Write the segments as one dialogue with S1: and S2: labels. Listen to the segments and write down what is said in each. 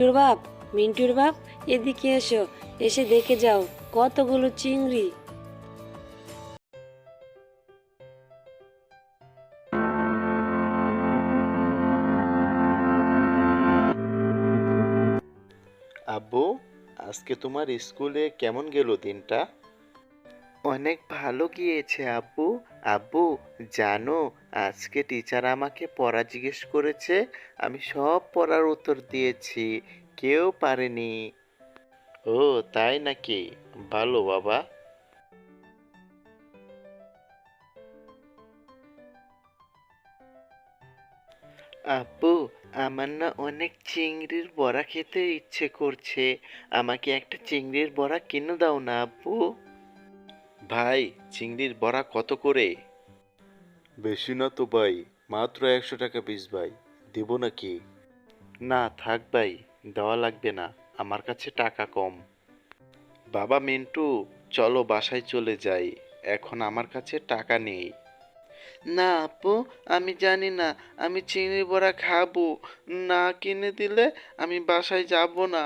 S1: মিন্টুর বাপ মিন্টুর বাপ, এদিকে এসো, এসে দেখে যাও কতগুলো চিংড়ি।
S2: আব্বু, আজকে তোমার স্কুলে কেমন গেল দিনটা? অনেক ভালো গিয়েছে, আব্বু। আব্বু, জানো, আজকে টিচার আমাকে পড়া জিজ্ঞেস করেছে, আমি সব পড়ার উত্তর দিয়েছি, কেউ পারেনি। ও, তাই নাকি? ভালো, বাবা। আব্বু, আমার না অনেক চিংড়ির বড়া খেতে ইচ্ছে করছে। আমাকে একটা চিংড়ির বড়া কিনে দাও না, আব্বু। ভাই চিংড়ির বড়া কত করে? বেশি না তো ভাই মাত্র একশো টাকা পিস ভাই দেবো নাকি? না থাক ভাই দেওয়া লাগবে না আমার কাছে টাকা কম। বাবা মিন্টু চলো বাসায় চলে যাই এখন আমার কাছে টাকা নেই। না আপু আমি জানি না আমি চিংড়ি বড়া খাব না কিনে দিলে আমি বাসায় যাব না।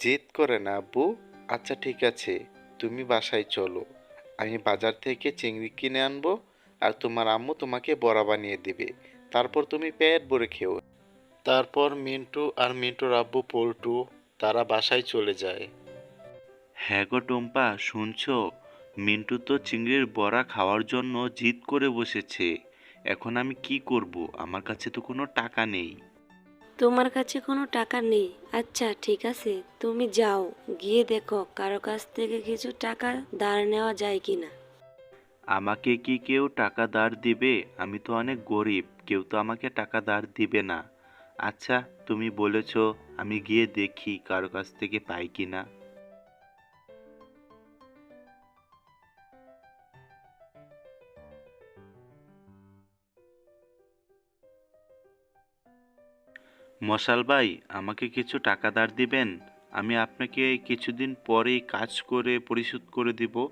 S2: জেদ করে না আব্বু আচ্ছা ঠিক আছে তুমি বাসায় চলো। আমি বাজার থেকে চিংড়ি কিনে আনব আর তোমার আম্মু তোমাকে বড়া বানিয়ে দিবে। তারপর তুমি পেট ভরে খেও। তারপর মিন্টু আর মিন্টুর আব্বু পল্টু, তারা বাসায় চলে যায়।
S3: হ্যাঁ গো টম্পা, শুনছো? মিন্টু তো চিংড়ির বড়া খাওয়ার জন্য জিদ করে বসেছে। এখন আমি কি করব? আমার কাছে তো কোনো টাকা নেই।
S1: তোমার কাছে কোনো টাকা নেই। আচ্ছা ঠিক আছে, তুমি যাও, গিয়ে দেখো কারও কাছ থেকে কিছু টাকা ধার নেওয়া যায় কি না
S3: আমাকে কি কেউ টাকা ধার দিবে? আমি তো অনেক গরিব, কেউ তো আমাকে টাকা ধার দিবে না। আচ্ছা তুমি বলেছ, আমি গিয়ে দেখি কারও কাছ থেকে পাই কিনা। মশাল ভাই আমাকে কিছু টাকা ধার দিবেন? আমি আপনাকে কিছুদিন পরেই কাজ করে পরিশোধ করে দিব।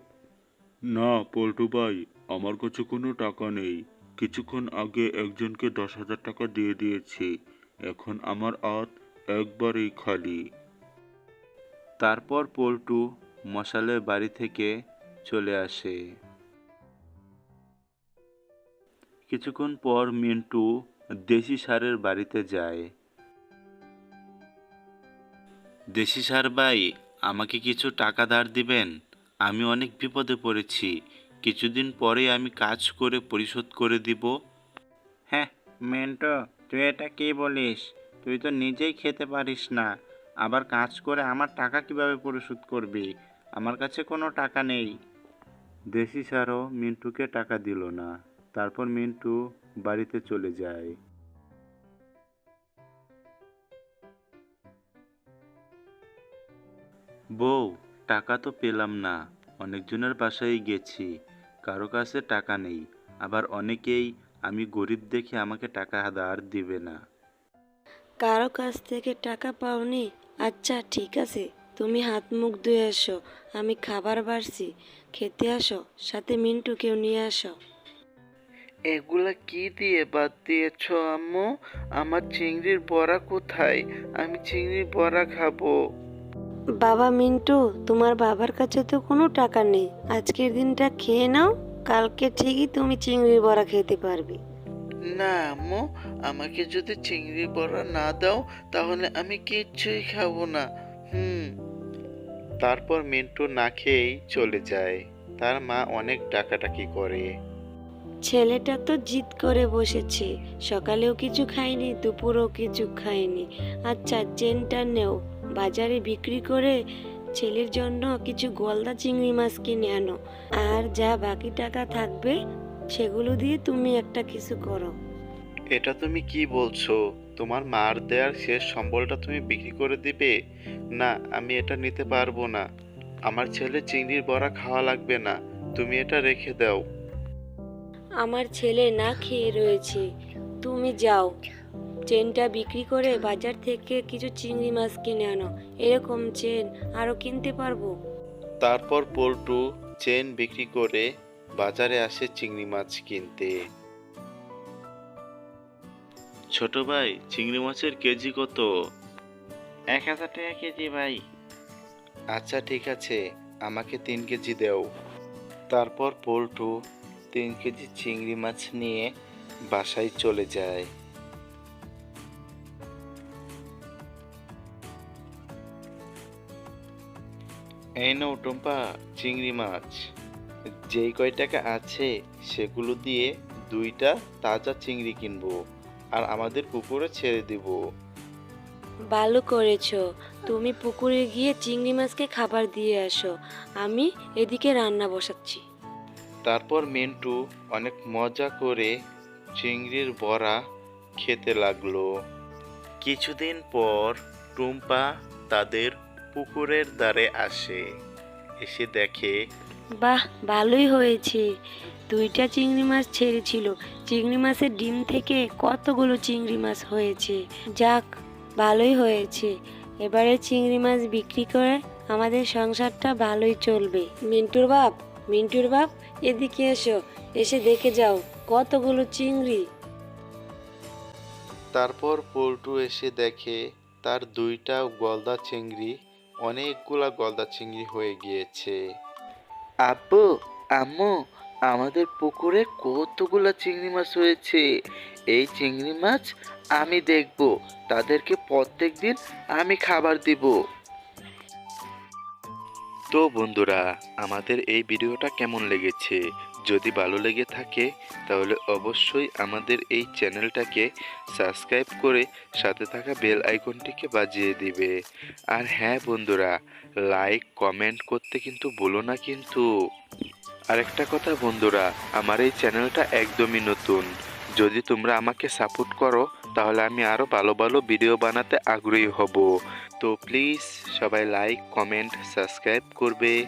S4: না পল্টু ভাই আমার কাছে কোনো টাকা নেই। কিছুক্ষণ আগে একজনকে দশ হাজার টাকা দিয়ে দিয়েছি। এখন আমার হাত একবারেই খালি।
S3: তারপর পল্টু মশালের বাড়ি থেকে চলে আসে। কিছুক্ষণ পর মিন্টু দেশি সারের বাড়িতে যায়। দেশি সার ভাই আমাকে কিছু টাকা ধার দিবেন? আমি অনেক বিপদে পড়েছি। কিছুদিন পরে আমি কাজ করে পরিশোধ করে দিব। হ্যাঁ মেন্টো তুই এটা কে বলিস? তুই তো নিজেই খেতে পারিস না। আবার কাজ করে আমার টাকা কীভাবে পরিশোধ করবি? আমার কাছে কোনো টাকা নেই। দেশি সারও মিন্টুকে টাকা দিল না। তারপর মিন্টু বাড়িতে চলে যায়। বউ টাকা তো পেলাম না। অনেকজনের বাসায় গেছি। কারও কাছে টাকা নেই। আবার অনেকেই আমি গরিব দেখে আমাকে টাকা ধার দিবে না।
S1: কারও কাছ থেকে টাকা পাওনি? আচ্ছা ঠিক আছে। তুমি হাত মুখ ধুয়ে আসো আমি খাবার বাড়ছি। খেতে আসো। সাথে মিন্টুকেও নিয়ে আসো।
S2: এগুলা কি দিয়ে বাদ দিয়েছ আম্মু? আমার চিংড়ির বড়া কোথায়? আমি চিংড়ির বড়া খাব।
S1: বাবা মিন্টু তোমার বাবার কাছে তো কোনো টাকা নেই। আজকের দিনটা খেয়ে নাও কালকে ঠিকই তুমি চিংড়ির বড়া খেতে পারবে।
S2: না আম্মু আমাকে যদি চিংড়ি বড়া না দাও তাহলে আমি কিচ্ছুই খাব না। হুম। তারপর মিন্টু না খেয়েই চলে যায়। তার মা অনেক ডাকাডাকি করে।
S1: ছেলেটা তো জিদ করে বসেছে। সকালেও কিছু খায়নি দুপুরেও কিছু খায়নি। আচ্ছা চেনটা নেও। বাজারে বিক্রি করে ছেলের জন্য কিছু গলদা চিংড়ি মাছ কিনে আনো। আর যা বাকি টাকা থাকবে সেগুলো দিয়ে তুমি একটা কিছু করো।
S2: এটা তুমি কি বলছো? তোমার মার দেওয়ার শেষ সম্বলটা তুমি বিক্রি করে দিবে? না আমি এটা নিতে পারব না। আমার ছেলে চিংড়ির বড়া খাওয়া লাগবে না। তুমি এটা রেখে দাও।
S1: আমার ছেলে না খেয়ে রয়েছে। তুমি যাও। চেনটা বিক্রি করে বাজার থেকে কিছু চিংড়ি মাছ কিনে আনো। এরকম চেন আরও কিনতে পারব।
S2: তারপর পল্টু চেন বিক্রি করে বাজারে আসে চিংড়ি মাছ কিনতে।
S3: ছোট ভাই চিংড়ি মাছের কেজি কত? এক হাজার টাকা কেজি ভাই।
S2: আচ্ছা ঠিক আছে আমাকে তিন কেজি দেও। তারপর পল্টু তিন কেজি চিংড়ি মাছ নিয়ে বাসায় চলে যায়। এই নাও টম্পা চিংড়ি মাছ। যেই কয় টাকা আছে সেগুলো দিয়ে দুইটা তাজা চিংড়ি কিনবো আর আমাদের পুকুরে ছেড়ে দেবো।
S1: ভালো করেছ। তুমি পুকুরে গিয়ে চিংড়ি মাছকে খাবার দিয়ে আসো। আমি এদিকে রান্না বসাচ্ছি।
S2: তারপর মিন্টু অনেক মজা করে চিংড়ির বড়া খেতে লাগল। কিছুদিন পর টুম্পা তাদের পুকুরের দ্বারে আসে এসে দেখে
S1: বাহ ভালোই হয়েছে। দুইটা চিংড়ি মাছ ছেড়েছিল। চিংড়ি মাছের ডিম থেকে কতগুলো চিংড়ি মাছ হয়েছে? যাক ভালোই হয়েছে। এবারে চিংড়ি মাছ বিক্রি করে আমাদের সংসারটা ভালোই চলবে। মিন্টুর বাপ মিন্টুর বাপ এদিকে এসো। এসে দেখে যাও কতগুলো চিংড়ি।
S2: তারপর পল্টু এসে দেখে তার দুইটা গলদা চিংড়ি অনেকগুলা গলদা চিংড়ি হয়ে গিয়েছে। আব্বু আম্মু আমাদের পুকুরে কতগুলা চিংড়ি মাছ হয়েছে? এই চিংড়ি মাছ আমি দেখব তাদেরকে প্রত্যেক দিন আমি খাবার দিব। তো বন্ধুরা আমাদের এই ভিডিওটা কেমন লেগেছে? যদি ভালো লেগে থাকে, তাহলে অবশ্যই আমাদের এই চ্যানেলটাকে সাবস্ক্রাইব করে সাথে থাকা বেল আইকনটিকে বাজিয়ে দিবে। আর হ্যাঁ বন্ধুরা, লাইক, কমেন্ট করতে কিন্তু বলো না কিন্তু। আরেকটা কথা বন্ধুরা, আমার এই চ্যানেলটা একদমই নতুন। যদি তোমরা আমাকে সাপোর্ট করো, তাহলে আমি আরও ভালো ভালো ভিডিও বানাতে আগ্রহী হব। তো প্লিজ সবাই লাইক, কমেন্ট, সাবস্ক্রাইব করবে।